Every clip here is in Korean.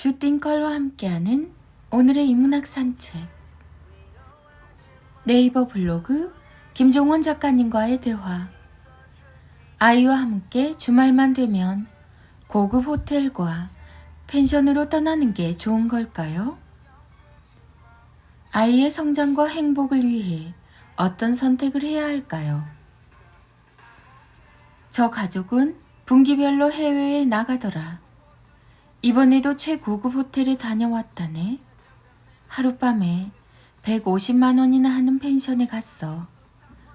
주띵컬과 함께하는 오늘의 인문학 산책 네이버 블로그 김종원 작가님과의 대화 아이와 함께 주말만 되면 고급 호텔과 펜션으로 떠나는 게 좋은 걸까요? 아이의 성장과 행복을 위해 어떤 선택을 해야 할까요? 저 가족은 분기별로 해외에 나가더라. 이번에도 최고급 호텔에 다녀왔다네. 하룻밤에 150만 원이나 하는 펜션에 갔어.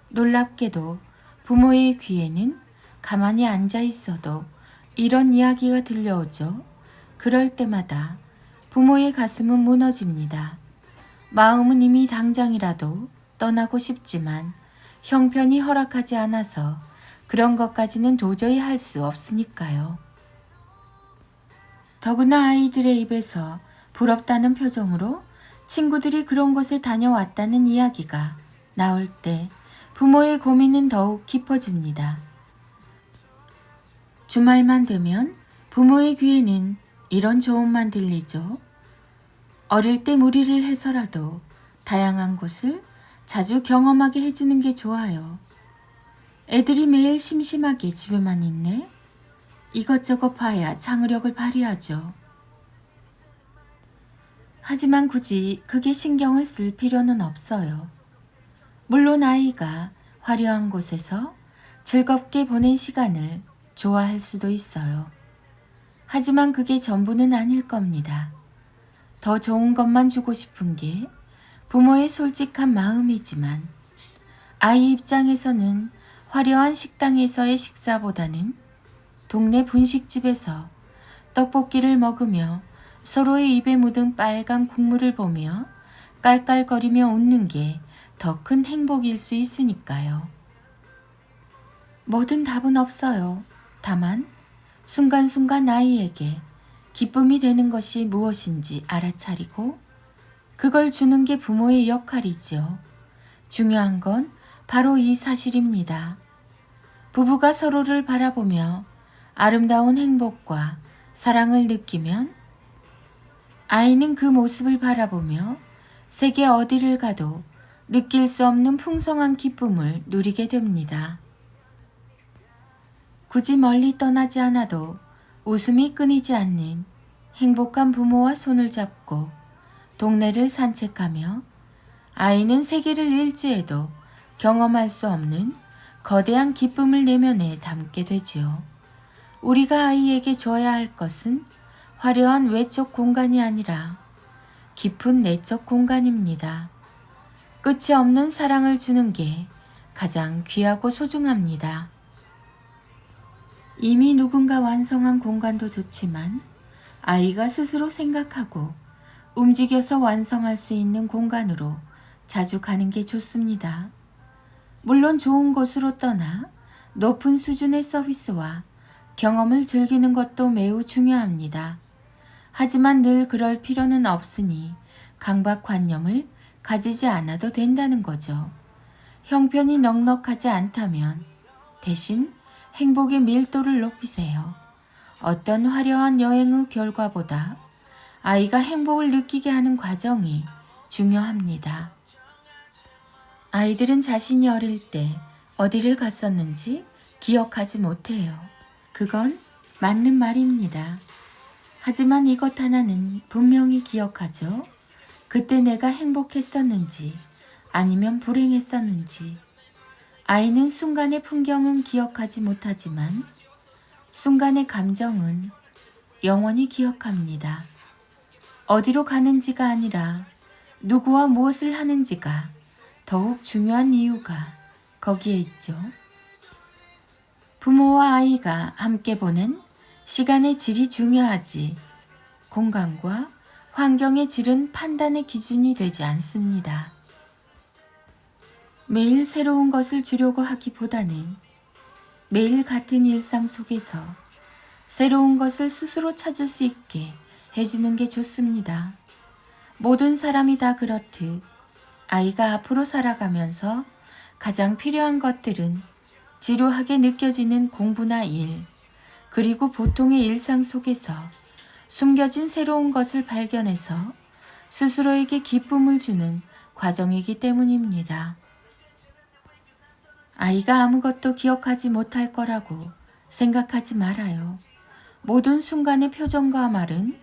놀랍게도 부모의 귀에는 가만히 앉아 있어도 이런 이야기가 들려오죠. 그럴 때마다 부모의 가슴은 무너집니다. 마음은 이미 당장이라도 떠나고 싶지만 형편이 허락하지 않아서 그런 것까지는 도저히 할 수 없으니까요. 더구나 아이들의 입에서 부럽다는 표정으로 친구들이 그런 곳에 다녀왔다는 이야기가 나올 때 부모의 고민은 더욱 깊어집니다. 주말만 되면 부모의 귀에는 이런 조언만 들리죠. 어릴 때 무리를 해서라도 다양한 곳을 자주 경험하게 해주는 게 좋아요. 애들이 매일 심심하게 집에만 있네. 이것저것 봐야 창의력을 발휘하죠. 하지만 굳이 크게 신경을 쓸 필요는 없어요. 물론 아이가 화려한 곳에서 즐겁게 보낸 시간을 좋아할 수도 있어요. 하지만 그게 전부는 아닐 겁니다. 더 좋은 것만 주고 싶은 게 부모의 솔직한 마음이지만 아이 입장에서는 화려한 식당에서의 식사보다는 동네 분식집에서 떡볶이를 먹으며 서로의 입에 묻은 빨간 국물을 보며 깔깔거리며 웃는 게 더 큰 행복일 수 있으니까요. 뭐든 답은 없어요. 다만 순간순간 아이에게 기쁨이 되는 것이 무엇인지 알아차리고 그걸 주는 게 부모의 역할이지요. 중요한 건 바로 이 사실입니다. 부부가 서로를 바라보며 아름다운 행복과 사랑을 느끼면 아이는 그 모습을 바라보며 세계 어디를 가도 느낄 수 없는 풍성한 기쁨을 누리게 됩니다. 굳이 멀리 떠나지 않아도 웃음이 끊이지 않는 행복한 부모와 손을 잡고 동네를 산책하며 아이는 세계를 일주해도 경험할 수 없는 거대한 기쁨을 내면에 담게 되지요. 우리가 아이에게 줘야 할 것은 화려한 외적 공간이 아니라 깊은 내적 공간입니다. 끝이 없는 사랑을 주는 게 가장 귀하고 소중합니다. 이미 누군가 완성한 공간도 좋지만 아이가 스스로 생각하고 움직여서 완성할 수 있는 공간으로 자주 가는 게 좋습니다. 물론 좋은 곳으로 떠나 높은 수준의 서비스와 경험을 즐기는 것도 매우 중요합니다. 하지만 늘 그럴 필요는 없으니 강박관념을 가지지 않아도 된다는 거죠. 형편이 넉넉하지 않다면 대신 행복의 밀도를 높이세요. 어떤 화려한 여행의 결과보다 아이가 행복을 느끼게 하는 과정이 중요합니다. 아이들은 자신이 어릴 때 어디를 갔었는지 기억하지 못해요. 그건 맞는 말입니다. 하지만 이것 하나는 분명히 기억하죠. 그때 내가 행복했었는지 아니면 불행했었는지. 아이는 순간의 풍경은 기억하지 못하지만 순간의 감정은 영원히 기억합니다. 어디로 가는지가 아니라 누구와 무엇을 하는지가 더욱 중요한 이유가 거기에 있죠. 부모와 아이가 함께 보낸 시간의 질이 중요하지 공간과 환경의 질은 판단의 기준이 되지 않습니다. 매일 새로운 것을 주려고 하기보다는 매일 같은 일상 속에서 새로운 것을 스스로 찾을 수 있게 해주는 게 좋습니다. 모든 사람이 다 그렇듯 아이가 앞으로 살아가면서 가장 필요한 것들은 지루하게 느껴지는 공부나 일, 그리고 보통의 일상 속에서 숨겨진 새로운 것을 발견해서 스스로에게 기쁨을 주는 과정이기 때문입니다. 아이가 아무것도 기억하지 못할 거라고 생각하지 말아요. 모든 순간의 표정과 말은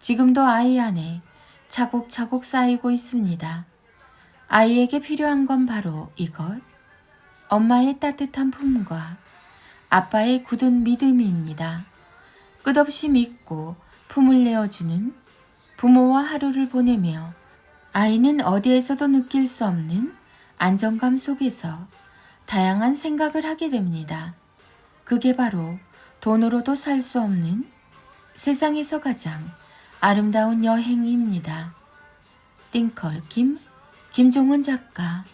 지금도 아이 안에 차곡차곡 쌓이고 있습니다. 아이에게 필요한 건 바로 이것. 엄마의 따뜻한 품과 아빠의 굳은 믿음입니다. 끝없이 믿고 품을 내어주는 부모와 하루를 보내며 아이는 어디에서도 느낄 수 없는 안정감 속에서 다양한 생각을 하게 됩니다. 그게 바로 돈으로도 살 수 없는 세상에서 가장 아름다운 여행입니다. 띵컬 김 김종원 작가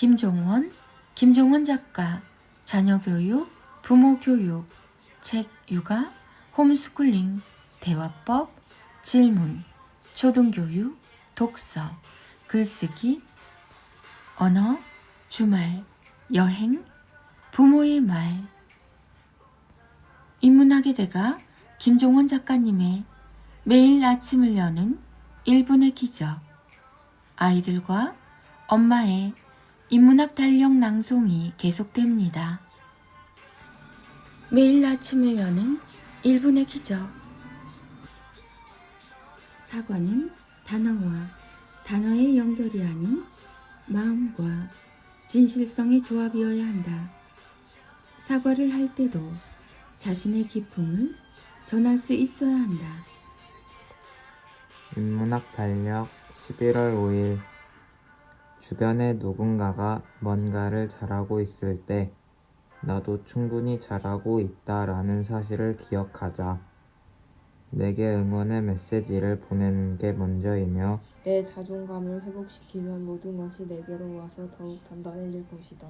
김종원 김종원 작가 자녀교육 부모교육 책 육아 홈스쿨링 대화법 질문 초등교육 독서 글쓰기 언어 주말 여행 부모의 말. 인문학의 대가 김종원 작가님의 매일 아침을 여는 1분의 기적. 아이들과 엄마의 인문학 달력 낭송이 계속됩니다. 매일 아침을 여는 1분의 기적 사과는 단어와 단어의 연결이 아닌 마음과 진실성의 조합이어야 한다. 사과를 할 때도 자신의 기쁨을 전할 수 있어야 한다. 인문학 달력 11월 5일 주변에 누군가가 뭔가를 잘하고 있을 때 나도 충분히 잘하고 있다라는 사실을 기억하자. 내게 응원의 메시지를 보내는 게 먼저이며 내 자존감을 회복시키면 모든 것이 내게로 와서 더욱 단단해질 것이다.